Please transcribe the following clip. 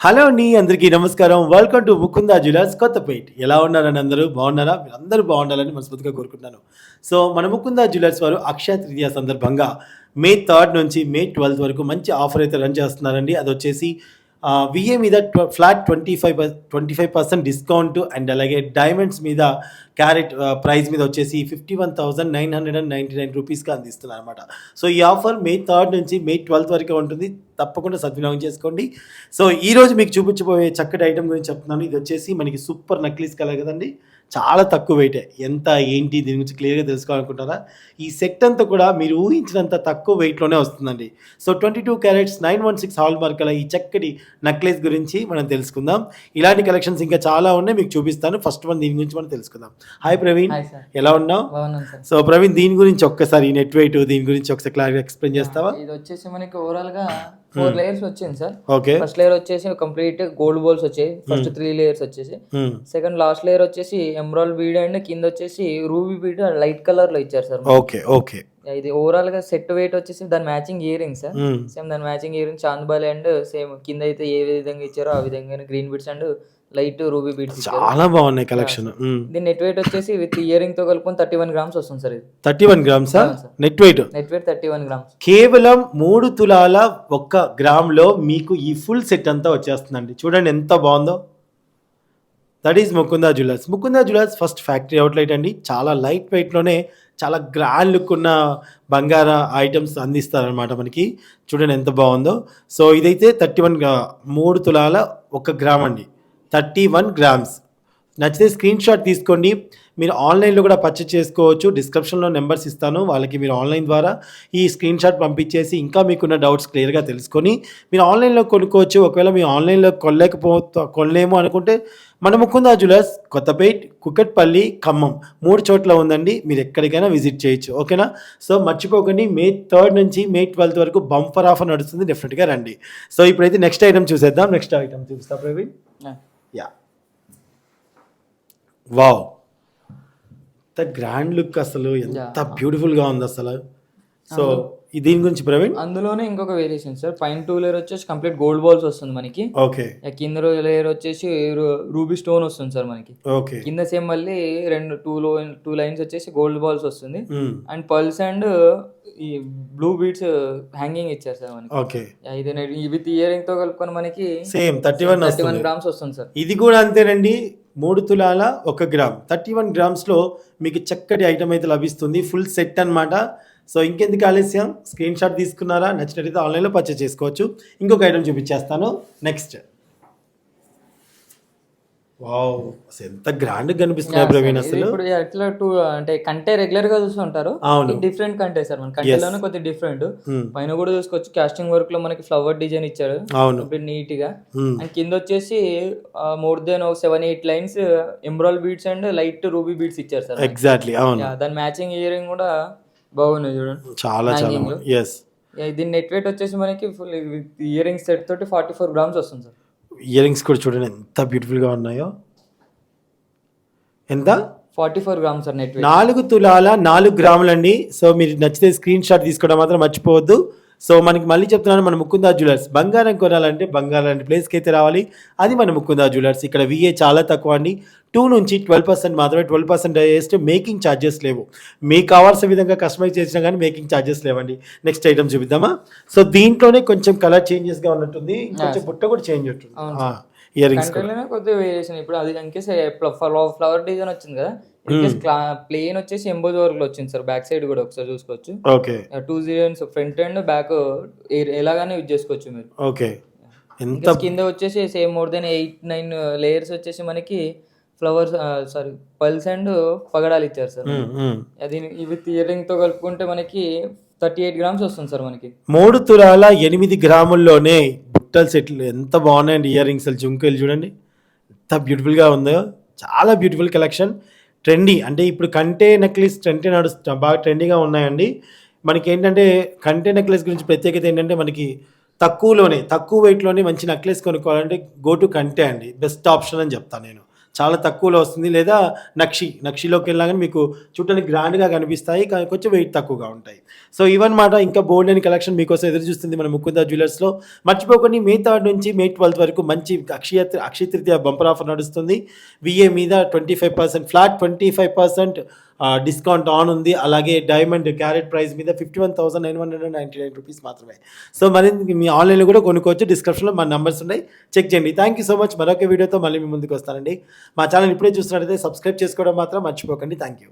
Hello అండి అందరికీ నమస్కారం. Welcome to Mukunda jewellers Kothapet. ఎలా ఉన్నారని అందరూ? బాగున్నారా? మీరందరూ బాగుండాలని మనస్ఫూర్తిగా కోరుకుంటున్నాను. సో మన ముకుందా జ్యువెలర్స్ వారు అక్షయ తృతీయ సందర్భంగా మే థర్డ్ నుంచి మే ట్వెల్త్ వరకు మంచి ఆఫర్ అయితే రన్ చేస్తున్నారండి. అది వచ్చేసి విఏ మీద ట్వ flat twenty five twenty five percent discount and అలాగే డైమండ్స్ మీద క్యారెట్ ప్రైస్ మీద వచ్చేసి fifty one thousand nine hundred and ninety nine రూపీస్కి అందిస్తున్నారు అనమాట సో ఈ ఆఫర్ మే థర్డ్ నుంచి మే ట్వెల్త్ వరకు ఉంటుంది. తప్పకుండా సద్వినియోగం చేసుకోండి. సో ఈ రోజు మీకు చూపించబోయే చక్కటి ఐటమ్ గురించి చెప్తున్నాను. ఇది వచ్చేసి మనకి సూపర్ నక్లీస్ కలర్ కదండి. చాలా తక్కువ వెయిటే ఎంత ఏంటి దీని గురించి క్లియర్గా తెలుసుకోవాలనుకుంటారా? ఈ సెట్ అంతా కూడా మీరు ఊహించినంత తక్కువ వెయిట్లోనే వస్తుందండి. So twenty two carats nine one six hallmark ఈ చక్కటి నెక్లెస్ గురించి మనం తెలుసుకుందాం. ఇలాంటి కలెక్షన్స్ ఇంకా చాలా ఉన్నాయి మీకు చూపిస్తాను. ఫస్ట్ వన్ దీని గురించి మనం తెలుసుకుందాం. హాయ్ ప్రవీణ్ ఎలా ఉన్నావు? సో ప్రవీణ్ దీని గురించి ఒక్కసారి నెట్ వెయిట్ దీని గురించి ఒకసారి క్లారిటీ ఎక్స్ప్లెయిన్ చేస్తావా? ఇది వచ్చేసి మనకి ఓవరాల్గా ఫోర్ లేయర్స్ వచ్చింది సార్. ఓకే ఫస్ట్ లేయర్ వచ్చేసి కంప్లీట్ గోల్డ్ బాల్స్ వచ్చాయి. ఫస్ట్ త్రీ లేయర్స్ వచ్చేసి. సెకండ్ లాస్ట్ లేయర్ వచ్చేసి ఎమరాల్డ్ బీడ్ అండ్ కింద వచ్చేసి రూబీ బీడ్ లైట్ కలర్లో ఇచ్చారు సార్ ఓకే ఓకే ఇది ఓవరాల్గా సెట్ వెయిట్ వచ్చేసి దాని matching earring sir same దాని matching earring chandbali and same కింద అయితే ఏ విధంగా ఇచ్చారో ఆ విధంగా green beads and light ruby ఇచ్చారు. చాలా బాగున్నాయి కలెక్షన్. దీని నెట్ వెయిట్ వచ్చేసి విత్ ఇయర్ రింగ్తో కలుపుకొని థర్టీ వన్ గ్రామ్స్ వస్తుంది సార్ ఇది. Thirty one గ్రామ్సా. Net weight net weight thirty one grams కేవలం మూడు తులాల ఒక్క గ్రామ్లో మీకు ఈ ఫుల్ సెట్ అంతా వచ్చేస్తుందండి. చూడండి ఎంత బాగుందో. That is Mukunda jewellers. Mukunda jewellers first factory outlet అండి. చాలా లైట్ వెయిట్లోనే చాలా గ్రాండ్ లుక్ ఉన్న బంగార ఐటమ్స్ అందిస్తారనమాట మనకి. చూడండి ఎంత బాగుందో. సో ఇదైతే థర్టీ వన్ మూడు తులాల ఒక గ్రామ్ అండి. Thirty one grams. నచ్చితే స్క్రీన్ షాట్ తీసుకోండి. మీరు ఆన్లైన్లో కూడా పర్చేస్ చేసుకోవచ్చు. డిస్క్రిప్షన్లో నెంబర్స్ ఇస్తాను. వాళ్ళకి మీరు ఆన్లైన్ ద్వారా ఈ స్క్రీన్ షాట్ పంపించేసి ఇంకా మీకున్న డౌట్స్ క్లియర్గా తెలుసుకొని మీరు ఆన్లైన్లో కొనుక్కోవచ్చు. ఒకవేళ మీరు ఆన్లైన్లో కొనలేకపో కొనలేము అనుకుంటే మన ముకుందా జ్యువెలర్స్ కొత్తపేట్ కుక్కట్పల్లి ఖమ్మం మూడు చోట్ల ఉందండి. మీరు ఎక్కడికైనా విజిట్ చేయొచ్చు. ఓకేనా? సో మర్చిపోకండి. మే థర్డ్ నుంచి మే ట్వెల్త్ వరకు బంఫర్ ఆఫర్ నడుస్తుంది. డెఫినెట్గా రండి. సో ఇప్పుడైతే నెక్స్ట్ ఐటమ్ చూసేద్దాం. నెక్స్ట్ ఐటమ్ చూపిస్తా ప్రవీణ్. యా వావ్ ఎంత గ్రాండ్ లుక్ అసలు ఎంత Yeah. బ్యూటిఫుల్గా ఉంది అసలు. సో దీని గురించి ప్రవీణ్? అందులోనే ఇంకొక వేరియేషన్ సార్ పైన టూ లేయర్ వచ్చేసి కంప్లీట్ గోల్డ్ బాల్స్ వస్తుంది మనకి. ఓకే కింద లేయర్ వచ్చేసి రూబీ స్టోన్ వస్తుంది సార్ మనకి. ఓకే కింద సేమ్ మళ్ళీ రెండు టూ లో టూ లైన్స్ వచ్చేసి గోల్డ్ బాల్స్ వస్తుంది. అండ్ పల్స్ అండ్ ఈ బ్లూ బీడ్స్ హ్యాంగింగ్ ఇచ్చారు సార్ మనకి. ఓకే ఇది విత్ ఇయరింగ్తో కలుపుకొని మనకి same thirty one thirty one grams వస్తుంది సార్. ఇది కూడా అంతేనండి మూడు తులాల ఒక గ్రామ్ థర్టీ వన్ గ్రామ్స్లో మీకు చక్కటి ఐటమ్ అయితే లభిస్తుంది ఫుల్ సెట్ అన్నమాట. సో ఇంకెందుకు ఆలస్యం? స్క్రీన్ షాట్ తీసుకున్నారా? నచ్చినట్టయితే ఆన్లైన్లో పర్చేస్ చేసుకోవచ్చు. ఇంకొక ఐటమ్ చూపించేస్తాను. నెక్స్ట్ వావ్ అసలు ఎంత గ్రాండ్ కనిపిస్తున్నాయి ప్రవీణ్ అసలు ఇప్పుడు ఎట్లా టూ అంటే కంటే రెగ్యులర్గా చూస్తుంటారు అవును. డిఫరెంట్ కంటే సార్ మన కంటేలోనే కొద్దిగా డిఫరెంట్ మ్మ్. పైన కూడా చూసుకోవచ్చు. కాస్టింగ్ వర్క్లో మనకి ఫ్లవర్ డిజైన్ ఇచ్చారు. అవును. నీట్గా. అండ్ కింద వచ్చేసి మోర్ దెన్ ఒక seven eight lines embroil beads and light ruby beads ఇచ్చారు సార్ ఎగ్జాక్ట్లీ అవును. దాని మ్యాచింగ్ ఇయరింగ్ కూడా బాగున్నాయి చూడండి చాలా చాలా. ఎస్ దీని నెట్ వెయిట్ వచ్చేసి మనకి ఫుల్ ఇయరింగ్ సెట్ తోటి ఫార్టీ ఫోర్ గ్రామ్స్ వస్తుంది సార్ ఇయర్ రింగ్స్ కూడా చూడండి ఎంత బ్యూటిఫుల్గా ఉన్నాయో. ఎంత? ఫార్టీ ఫోర్ గ్రామ్స్ నెట్ నాలుగు తులాల నాలుగు గ్రాములండి. సో మీరు నచ్చితే స్క్రీన్ షాట్ తీసుకోవడం మాత్రం మర్చిపోవద్దు. సో మనకి మళ్ళీ చెప్తున్నాను మన ముకుందా జ్యువెలర్స్. బంగారం కొనాలంటే బంగారం లాంటి ప్లేస్కి అయితే రావాలి. అది మన ముకుందా జ్యువెలర్స్. ఇక్కడ విఏ చాలా తక్కువ అండి. టూ నుంచి ట్వెల్వ్ పర్సెంట్ మాత్రమే ట్వెల్వ్ పర్సెంట్ వేస్తే మేకింగ్ ఛార్జెస్ లేవు. మీకు కావాల్సిన విధంగా కస్టమైజ్ చేసినా కానీ మేకింగ్ ఛార్జెస్ లేవండి. నెక్స్ట్ ఐటమ్ చూపిద్దామా? సో దీంట్లోనే కొంచెం కలర్ చేంజెస్గా ఉన్నట్టుంది. కొంచెం బుట్ట కూడా చేంజ్ ఉంటుంది. ఇయర్ రింగ్స్ కొద్దిగా వేరియేషన్ ఇప్పుడు అది ఇంకేస్ ఫ్లవర్ డిజైన్ వచ్చింది కదా ప్లేన్ వచ్చేసి ఎంబోజ్ వర్క్లో వచ్చింది సార్. బ్యాక్ సైడ్ కూడా ఒకసారి చూసుకోవచ్చు. ఓకే టూ జీరోన్స్ ఫ్రంట్ అండ్ బ్యాక్ ఎలాగానే యూజ్ చేసుకోవచ్చు మీరు. ఓకే ఎంత కింద వచ్చేసి same more than eight nine layers వచ్చేసి మనకి ఫ్లవర్స్ సారీ పల్స్ అండ్ పగడాలు ఇచ్చారు సార్. మ్మ్, మ్మ్. అది విత్ ఇయరింగ్తో కలుపుకుంటే మనకి థర్టీ ఎయిట్ గ్రామ్స్ వస్తుంది సార్ మనకి. మూడు తులాల ఎనిమిది గ్రాముల్లోనే బుట్టల సెట్లు ఎంత బాగున్నాయండి ఇయర్ రింగ్స్ వెళ్ళి చూడండి. ఎంత బ్యూటిఫుల్గా ఉందో. చాలా బ్యూటిఫుల్ కలెక్షన్ ట్రెండీ అంటే ఇప్పుడు కంటే నెక్లెస్ ట్రెండీ నడుస్తు బాగా ట్రెండీగా ఉన్నాయండి. మనకి ఏంటంటే కంటే నెక్లెస్ గురించి ప్రత్యేకత ఏంటంటే మనకి తక్కువలోనే తక్కువ వెయిట్లోనే మంచి నెక్లెస్ కొనుక్కోవాలంటే గో టు కంటే అండి. బెస్ట్ ఆప్షన్ అని చెప్తాను నేను. చాలా తక్కువలో వస్తుంది. లేదా నక్షి నక్షిలోకి వెళ్ళినా కానీ మీకు చూడడానికి గ్రాండ్గా కనిపిస్తాయి. కానీ కొంచెం వెయిట్ తక్కువగా ఉంటాయి. సో ఇవన్నమాట ఇంకా బోల్డ్ అని కలెక్షన్ మీకోసం ఎదురు చూస్తుంది మన ముకుంద జ్యువెలర్స్లో. మర్చిపోకండి మే థర్డ్ నుంచి మే ట్వెల్త్ వరకు మంచి అక్షయ అక్షయ తృతీయ బంపర్ ఆఫర్ నడుస్తుంది. విఏ మీద twenty five percent flat twenty five percent discount on ఉంది. అలాగే డైమండ్ క్యారెట్ ప్రైస్ మీద fifty one thousand nine hundred and ninety nine rupees మాత్రమే. సో మరి మీ ఆన్లైన్లో కూడా కొనుక్కోవచ్చు. డిస్క్రిప్షన్లో మా నెంబర్స్ ఉన్నాయి. చెక్ చేయండి. థ్యాంక్ యూ సో మచ్ మరొక వీడియోతో మళ్ళీ మీ ముందుకు వస్తానండి. మా ఛానల్ ఇప్పుడే చూస్తున్నట్టయితే సబ్స్క్రైబ్ చేసుకోవడం మాత్రం మర్చిపోకండి. Thank you